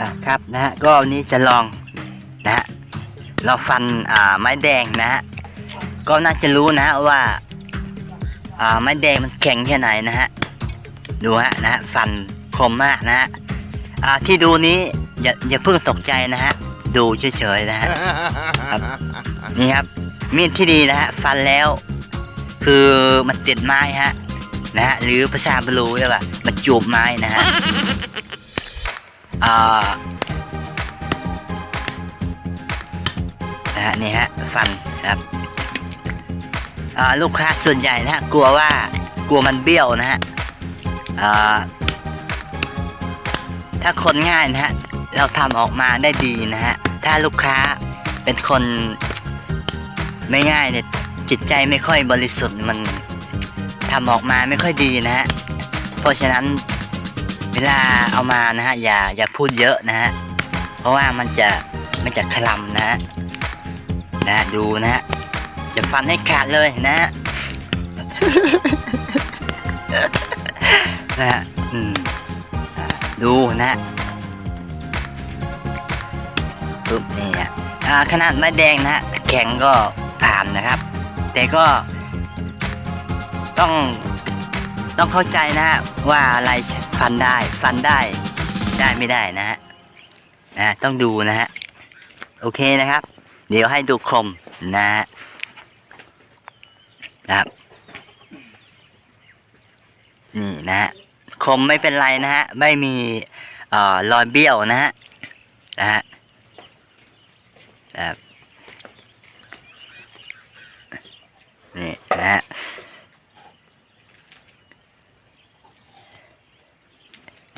อะครับนะฮะก็วันนี้จะลองนะฮะเราฟันอ่าไม้แดงนะฮะก็น่าจะรู้นะฮะว่าอ่าไม้แดงมันแข็งแค่ไหนนะฮะดูฮะนะฮะฟันคมมากนะฮะอ่าที่ดูนี้อย่าอย่าเพิ่งตกใจนะฮะดูเฉยๆนะฮะนี่ครับมีดที่ดีนะฮะฟันแล้ว คือมันติดไม้ฮะนะฮะหรือภาษาบาลูเรียกว่ามันจูบไม้นะฮะ อ่านะฮะนี่ฮะฟันครับอ่าลูกค้าส่วนใหญ่นะฮะกลัวว่ากลัวมันเบี้ยวนะฮะอ่าถ้าคนง่ายนะฮะเราทำออกมาได้ดีนะฮะถ้าลูกค้าเป็นคนไม่ง่ายเนี่ยจิตใจไม่ค่อยบริสุทธิ์มันทำออกมาไม่ค่อยดีนะฮะเพราะฉะนั้น เวลาเอามานะฮะอย่าอย่าพูดเยอะนะฮะเพราะว่ามันจะมันจะคลำนะฮะนะดูนะฮะจะฟันให้ขาดเลยนะฮะนะฮะอืมดูนะฮะปุ๊บนี่ฮะขนาดไม้แดงนะฮะแข็งก็ผ่านนะครับ แต่ก็ ต้องต้องเข้าใจนะฮะว่าอะไร ฟันได้ ฟันได้ ได้ไม่ได้นะฮะนะต้องดูนะฮะ โอเคนะครับ เดี๋ยวให้ดูคมนะฮะนะครับ นี่นะฮะ คมไม่เป็นไรนะฮะ ไม่มีเอ่อรอยเบี้ยวนะฮะ นะฮะครับนี่นะฮะ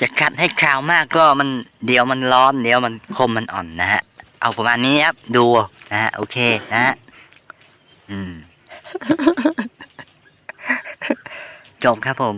จะคัดให้ขาวมากก็มันเดี๋ยวมันร้อนเดี๋ยวมันคมมันอ่อนนะฮะ เอาประมาณนี้ครับดูนะฮะโอเคนะฮะอืม จบครับผม